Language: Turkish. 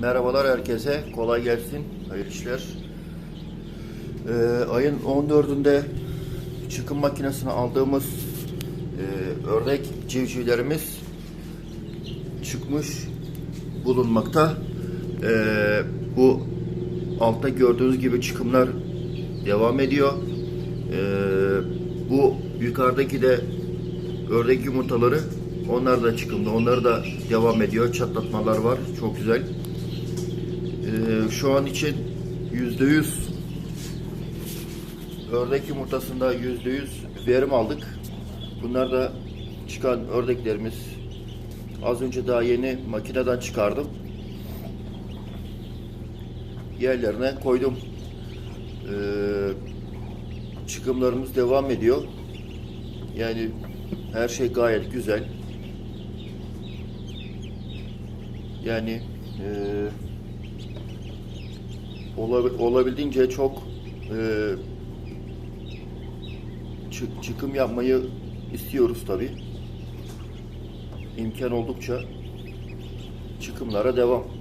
Merhabalar herkese. Kolay gelsin. Hayırlı işler. Ee, ayın 14'ünde çıkım makinesine aldığımız e, ördek civcivlerimiz çıkmış bulunmakta. Ee, bu altta gördüğünüz gibi çıkımlar devam ediyor. Ee, bu yukarıdaki de ördek yumurtaları onlar da çıkımda. Onlar da devam ediyor. Çatlatmalar var. Çok güzel. Ee, şu an için yüzde yüz ördek yumurtasında yüzde yüz verim aldık. Bunlar da çıkan ördeklerimiz. Az önce daha yeni makineden çıkardım. Yerlerine koydum. Ee, çıkımlarımız devam ediyor. Yani her şey gayet güzel. Yani eee olabi- olabildiğince çok çı- çıkım yapmayı istiyoruz tabi. İmkan oldukça çıkımlara devam.